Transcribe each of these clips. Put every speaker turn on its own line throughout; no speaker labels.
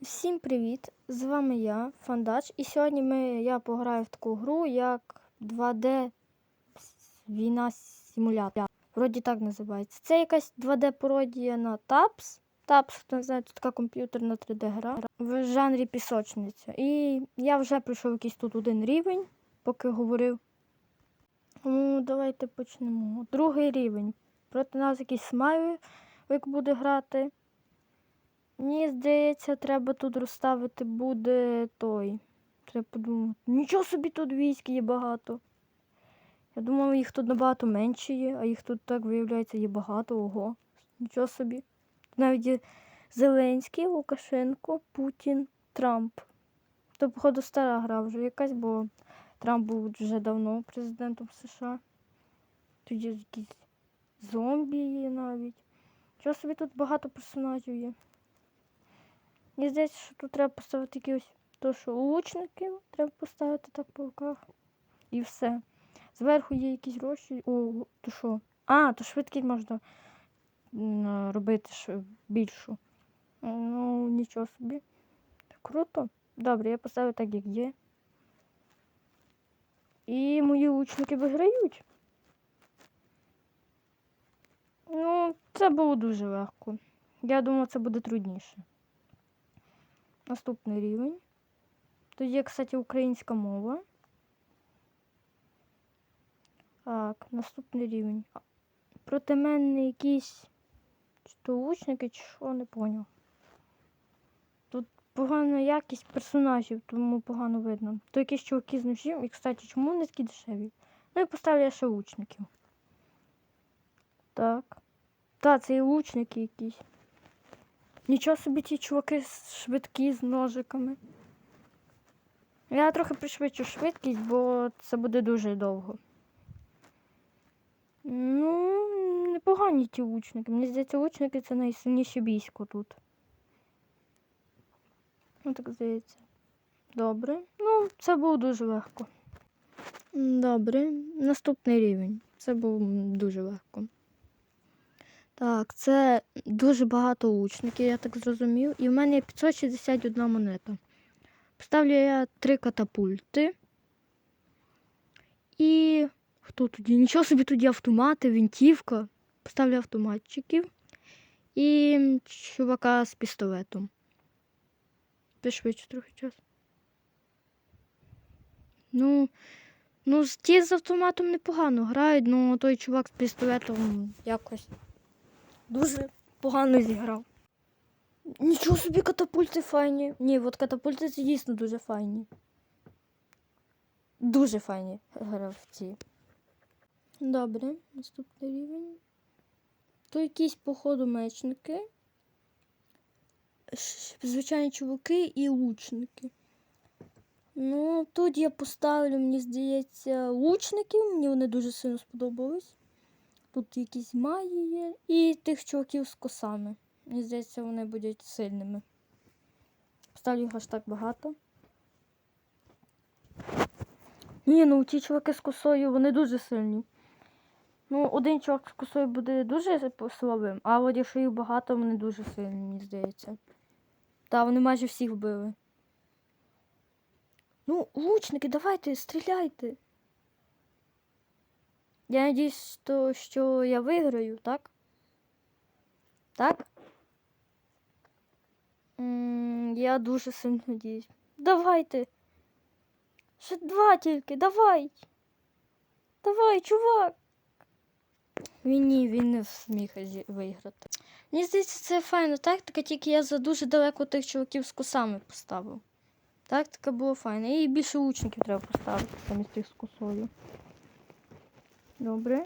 Всім привіт! З вами я, Фандач, і сьогодні ми, я пограю в таку гру, як 2D війна симулятор. Вроді так називається. Це якась 2D пародія на TAPS. TAPS, хто не знає, це така комп'ютерна 3D гра в жанрі пісочниця. І я вже пройшов якийсь тут один рівень, поки говорив. Ну, давайте почнемо. Другий рівень. Проти нас якийсь смайлик буде грати. Мені здається, треба тут розставити буде той. Треба подумати. Нічого собі тут військ є багато. Я думав, їх тут набагато менше є, а їх тут так виявляється є багато. Ого. Нічого собі. Навіть є Зеленський, Лукашенко, Путін, Трамп. То, походу, стара гра вже якась, бо Трамп був вже давно президентом США. Тут є якісь зомбі є навіть. Чого собі тут багато персонажів є. Мені здається, що тут треба поставити якісь то, що лучників треба поставити так по руках. І все. Зверху є якісь гроші. О, то що? А, то швидкість можна робити більшу. Ну, нічого собі. Круто. Добре, я поставлю так, як є. І мої лучники виграють. Ну, це було дуже легко. Я думала, це буде трудніше. Наступний рівень. Тут є, кстати, українська мова. Так, наступний рівень. Проти мене якісь чи то лучники, чи що, не поняв. Тут погана якість персонажів, тому погано видно. То якісь чуваки з ножів, і, кстати, чому вони такі дешеві? Ну і поставлю я ще лучників. Так. Та, це і лучники якісь. Нічого собі ті чуваки швидкі з ножиками. Я трохи пришвидшу швидкість, бо це буде дуже довго. Ну, непогані ті лучники. Мені здається, лучники це найсильніше військо тут. Ну, так здається. Добре. Ну, це було дуже легко. Добре. Наступний рівень. Це було дуже легко. Так, це дуже багато лучників, я так зрозумів. І в мене є 561 монета. Поставлю я три катапульти. І. Хто тоді? Нічого собі тоді автомати, винтівка. Поставлю автоматчиків. І чувака з пістолетом. Пішвидше трохи час. Ну, ну, ті з автоматом непогано грають, ну той чувак з пістолетом якось дуже погано зіграв. Нічого собі катапульти файні. Ні, от катапульти це дійсно дуже файні. Дуже файні гравці. Добре, наступний рівень. То якісь, походу, мечники. Звичайні чуваки і лучники. Ну, тут я поставлю, мені здається, лучників. Мені вони дуже сильно сподобались. Тут якісь маї є. І тих чуваків з косами. Мені здається, вони будуть сильними. Поставлю їх аж так багато. Ні, ну ті чуваки з косою, вони дуже сильні. Ну, один чувак з косою буде дуже слабим, а от якщо їх багато, вони дуже сильні, мені здається. Та, вони майже всіх вбили. Ну, лучники, давайте, стріляйте. Я надіюсь, то, що я виграю, так? Так? М, Я дуже сильно надіюсь. Давайте. Ще два тільки, давай. Давай, чувак. Він ні, він не зміг виграти. Мені здається, це файна тактика, тільки я за дуже далеко тих чуваків з косами поставив. Тактика була файна. І більше лучників треба поставити замість тих з косою. Добре.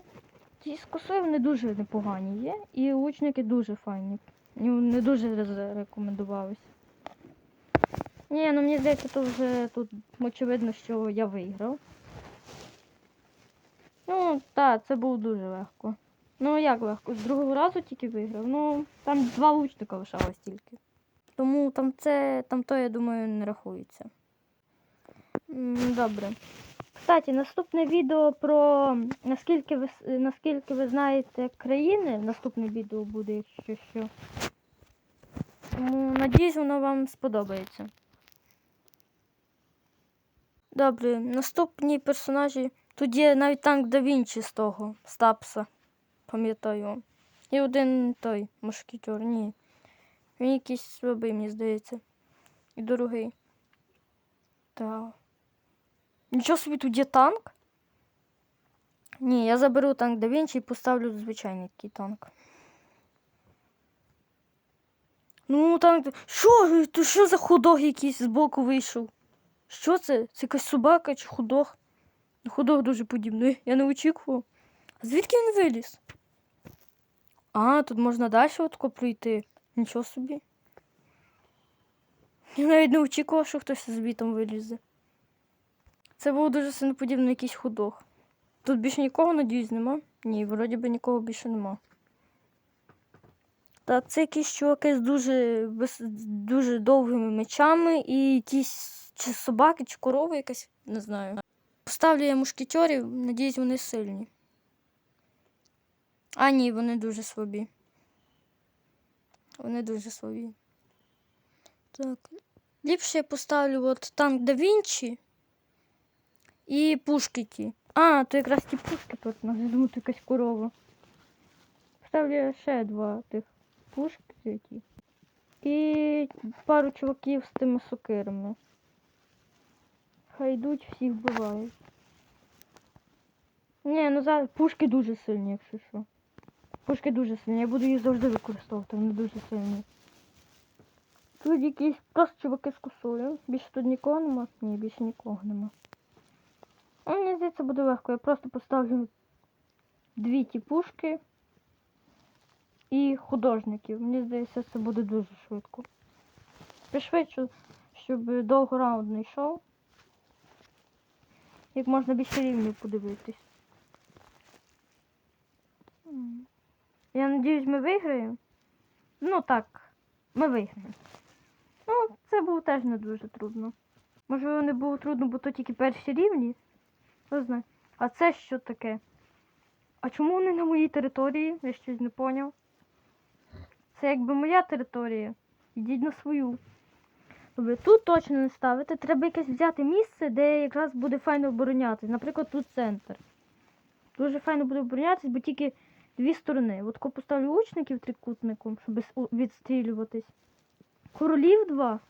Ті з косою вони дуже непогані є. І лучники дуже файні. Не дуже рекомендувалися. Ні, ну мені здається, то вже тут очевидно, що я виграв. Ну, так, це було дуже легко. Ну, як легко? З другого разу тільки виграв. Ну, там два лучника лишалось тільки. Тому там це, там то, я думаю, не рахується. Добре. Кстати, наступне відео про наскільки ви, наскільки ви знаєте країни. Наступне відео буде, якщо що. Тому Надіюсь, воно вам сподобається. Добре, наступні персонажі. Тут є навіть танк да Вінчі з того, Стапса. Пам'ятаю. І один той мушкетер, ні. Він якийсь слабий, мені здається. І дорогий. Так. Нічого собі тут є танк? Ні, я заберу танк да Вінчі і поставлю звичайний такий танк. Ну, танк. Що? Тут що за ходок якийсь збоку вийшов? Що це? Це якась собака чи ходок? Ну, Ходок дуже подібний. Я не очікував. А звідки він виліз? А, тут можна далі отко пройти. Нічого собі. Я навіть не очікував, що хтось звітом вилізе. Це був дуже сильно подібний якийсь ходок. Тут більше нікого, надіюсь, нема? Ні, вроді би нікого більше нема. Та це якісь чуваки з дуже, дуже довгими мечами і якісь чи собаки, чи корова якась, не знаю. Поставлю я мушкетерів, надіюсь, вони сильні. А, ні, вони дуже слабі. Вони дуже слабі. Так. Ліпше я поставлю от танк да Вінчі і пушки ті. А, то якраз ті пушки тут, я думаю, якась корова. Ставлю ще два тих пушки. І пару чуваків з тими сокирами. Хай йдуть, всіх вбивають. Ні, ну зараз пушки дуже сильні, якщо що. Пушки дуже сильні, я буду їх завжди використовувати, вони дуже сильні. Тут якісь просто чуваки з косою. Більше тут нікого нема? Ні, більше нікого нема. Мені здається, буде легко. Я просто поставлю дві ті пушки і художників. Мені здається, це буде дуже швидко. Пришвидшу, щоб довго раунд не йшов. Як можна більше рівнів подивитись. Я надіюсь, ми виграємо. Ну так, ми виграємо. Ну, це було теж не дуже трудно. Можливо, не було трудно, бо то тільки перші рівні. Хто знає. А це що таке? А чому вони на моїй території? Я щось не поняв. Це якби моя територія. Йдіть на свою. Добре, тут точно не ставити. Треба якесь взяти місце, де якраз буде файно оборонятись. Наприклад, тут центр. Дуже файно буде оборонятись, бо тільки дві сторони. От ко поставлю лучників трикутником, щоб відстрілюватись. Королів два.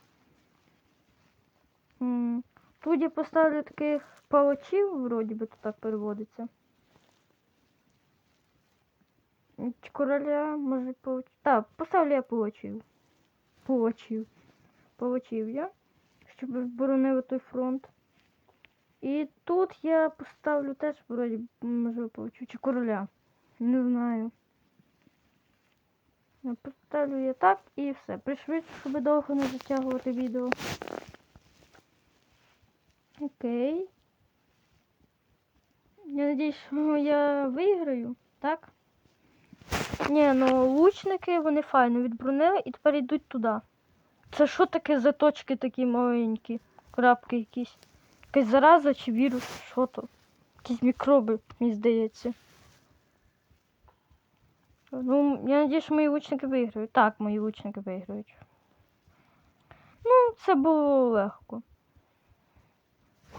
Тут я поставлю таких палачів, вроді би то так переводиться. Чи Короля, може, палачів. Так, поставлю я палачів. Палачів. Палачів я, щоб боронили той фронт. І тут я поставлю теж, вроді, може, палачів. Чи короля. Не знаю. Поставлю я так і все. Пришвидшу, щоб довго не затягувати відео. Окей. Я надіюсь, що я виграю, так? Ні, ну лучники вони файно відбронили і тепер йдуть туди. Це що таке за точки такі маленькі? Крапки якісь. Якась зараза чи вірус, що то? Якісь мікроби, мені здається. Ну, я надію, що мої лучники виграють. Так, мої лучники виграють. Ну, це було легко.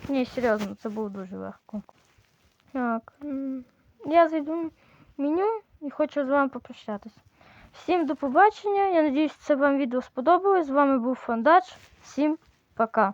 Ні, серйозно, це було дуже легко. Так. Я зайду в меню і хочу з вами попрощатися. Всім до побачення. Я надіюсь, це вам відео сподобалось. З вами був Фандач. Всім пока.